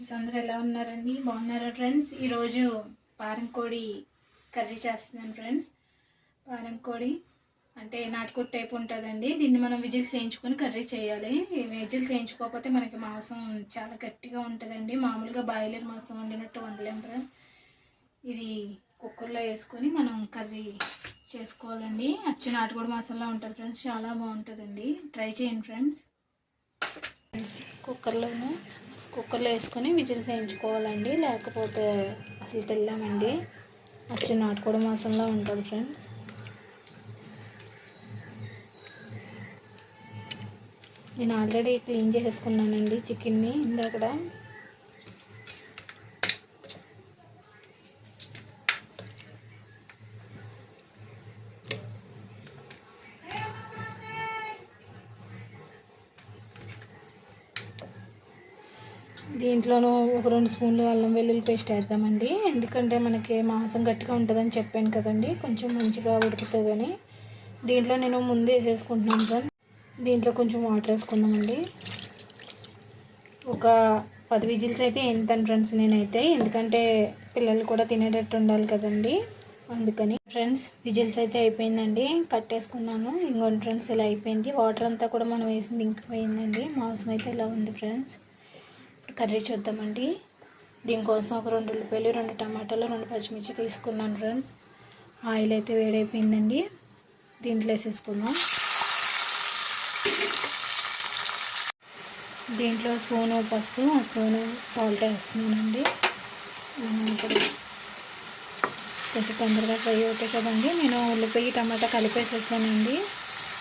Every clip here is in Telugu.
ఫ్రెండ్స్ అందరు ఎలా ఉన్నారండి? బాగున్నారా ఫ్రెండ్స్? ఈరోజు పారం కోడి కర్రీ చేస్తున్నాను ఫ్రెండ్స్. పారం కోడి అంటే నాటుకోడి టైప్ ఉంటుందండి. దీన్ని మనం విజిల్స్ వేయించుకొని కర్రీ చేయాలి. ఈ విజిల్స్ వేయించుకోకపోతే మనకి మాంసం చాలా గట్టిగా ఉంటుందండి. మామూలుగా బాయిలర్ మాంసం వండినట్టు వండలేం ఫ్రెండ్స్. ఇది కుక్కర్లో వేసుకొని మనం కర్రీ చేసుకోవాలండి. అచ్చు నాటుకోడి మాసంలో ఉంటుంది ఫ్రెండ్స్. చాలా బాగుంటుందండి. ట్రై చేయండి ఫ్రెండ్స్ ఫ్రెండ్స్. కుక్కర్లోనే? కుక్కర్లో వేసుకొని విజిల్స్ వేయించుకోవాలండి లేకపోతే అసలు తెల్లామండి. వచ్చి నాటుకోడి మాసంలో ఉంటుంది ఫ్రెండ్స్. నేను ఆల్రెడీ క్లీన్ చేసుకున్నానండి చికెన్ని ఇందాకడ. దీంట్లోనూ ఒక రెండు స్పూన్లు అల్లం వెల్లుల్లి పేస్ట్ వేద్దామండి. ఎందుకంటే మనకి మాంసం గట్టిగా ఉంటుందని చెప్పాను కదండి. కొంచెం మంచిగా ఉడుకుతుందని. దీంట్లో నేను ముందే వేసేసుకుంటున్నాను సార్ దీంట్లో కొంచెం వాటర్ వేసుకుందామండి. ఒక పది విజిల్స్ అయితే వేస్తాను ఫ్రెండ్స్ నేనైతే. ఎందుకంటే పిల్లలు కూడా తినేటట్టు ఉండాలి కదండి. అందుకని ఫ్రెండ్స్ విజిల్స్ అయితే అయిపోయిందండి. కట్టేసుకున్నాను. ఇంకొన్ని ఫ్రెండ్స్ ఇలా అయిపోయింది. వాటర్ అంతా కూడా మనం వేసింది ఇంకిపోయిందండి. మాంసం అయితే ఇలా ఉంది ఫ్రెండ్స్ కర్రీ చూద్దామండి. దీనికోసం ఒక రెండు ఉల్లిపాయలు రెండు టమాటాలు రెండు పచ్చిమిర్చి తీసుకున్నాను ఫ్రెండ్స్. ఆయిల్ అయితే వేడైపోయిందండి. దీంట్లో వేసేసుకుందాం. దీంట్లో స్పూను పసుపు ఆ స్పూను సాల్ట్ వేస్తున్నానండి. కొంచెం తొందరగా ఫ్రై అవుతాయి కదండి. నేను ఉల్లిపాయ టమాటా కలిపేసేసానండి.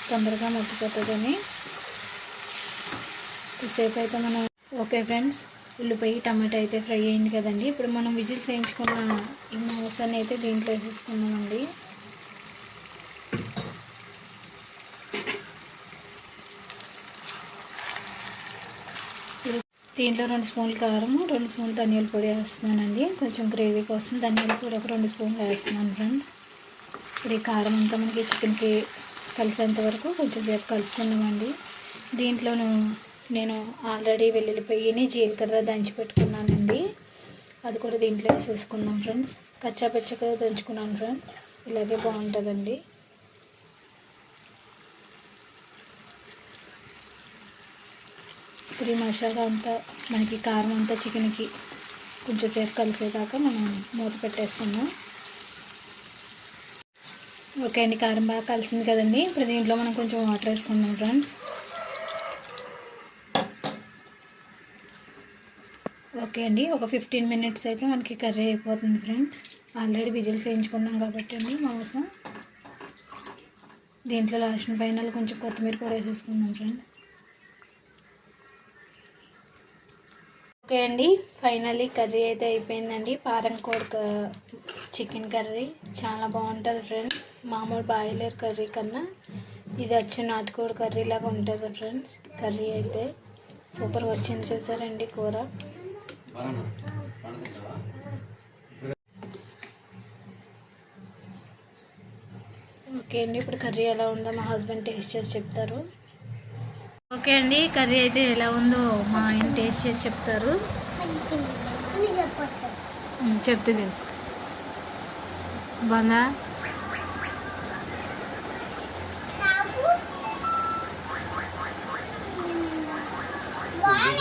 తొందరగా మొట్టిపోతుందని సేపు అయితే మనం ఓకే ఫ్రెండ్స్ ఉల్లిపాయ టమాటా అయితే ఫ్రై అయింది కదండి. ఇప్పుడు మనం విజిల్స్ వేయించుకున్న ఈ మాంసాన్ని అయితే దీంట్లో వేసేసుకున్నామండి దీంట్లో రెండు స్పూన్లు కారం రెండు స్పూన్లు ధనియాల పొడి వేస్తున్నానండి. కొంచెం గ్రేవీ కోసం ధనియాల పొడి ఒక రెండు స్పూన్లు వేస్తున్నాను ఫ్రెండ్స్. ఇప్పుడు ఈ కారం అంతా మనకి చికెన్కి కలిసేంత వరకు కొంచెం సేపు కలుపుకున్నామండి దీంట్లోనూ నేను ఆల్రెడీ వెల్లుల్లిపోయిని జీలకర్ర దంచి పెట్టుకున్నానండి. అది కూడా దీంట్లో వేసేసుకుందాం ఫ్రెండ్స్. కచ్చా పచ్చగా దంచుకున్నాను ఫ్రెండ్స్. ఇలాగే బాగుంటుందండి. ఇప్పుడు ఈ మసాలా అంతా మనకి కారం అంతా చికెన్కి కొంచెం సేపు కలిసేదాకా మనం మూత పెట్టేసుకుందాం. ఓకే అండి కారం బాగా కలిసింది కదండి. ఇప్పుడు దీంట్లో మనం కొంచెం వాటర్ వేసుకుందాం ఫ్రెండ్స్. ఓకే అండి. ఒక ఫిఫ్టీన్ మినిట్స్ అయితే మనకి కర్రీ అయిపోతుంది ఫ్రెండ్స్. ఆల్రెడీ విజిల్స్ వేయించుకున్నాం కాబట్టి అండి మాంసం. దీంట్లో లాస్ట్ ఫైనల్ కొంచెం కొత్తిమీర కూడా వేసేసుకుందాం ఫ్రెండ్స్. ఓకే అండి. ఫైనలీ కర్రీ అయితే అయిపోయిందండి. పారంకోడ్ చికెన్ కర్రీ. చాలా బాగుంటుంది ఫ్రెండ్స్. మామూలు బాయిలర్ కర్రీ కన్నా ఇది వచ్చి నాటుకోడి కర్రీ లాగా ఉంటుంది ఫ్రెండ్స్. కర్రీ అయితే సూపర్ వచ్చింది చూసారండి కూర. ఓకే అండి ఇప్పుడు కర్రీ ఎలా ఉందో మా హస్బెండ్ టేస్ట్ చేసి చెప్తారు. ఓకే అండి కర్రీ అయితే ఎలా ఉందో మా ఆయన టేస్ట్ చేసి చెప్తారు. చెప్తుంది బాగుందా?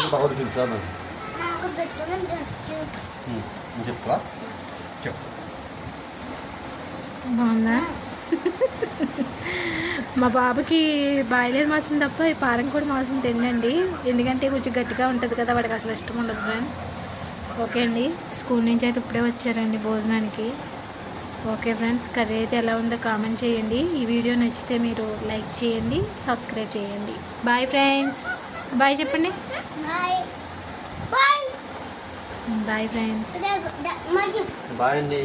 బాగా ఉడికించా చెప్తా చెప్పు. బాగుందా మా బాబుకి బాయిలర్ మాసం తప్ప ఈ పారం కూడా మాసం తినండి ఎందుకంటే కొంచెం గట్టిగా ఉంటుంది కదా వాడికి అసలు ఇష్టం ఉండదు ఫ్రెండ్స్ ఓకే అండి స్కూల్ నుంచి అయితే ఇప్పుడే వచ్చారండి భోజనానికి. ఓకే ఫ్రెండ్స్ కర్రీ అయితే ఎలా ఉందో కామెంట్ చేయండి. ఈ వీడియో నచ్చితే మీరు లైక్ చేయండి సబ్స్క్రైబ్ చేయండి. బాయ్ ఫ్రెండ్స్ బాయ్ చెప్పండి. బాయ్ బాయ్ ఫ్రెండ్స్ బాయ్ అండి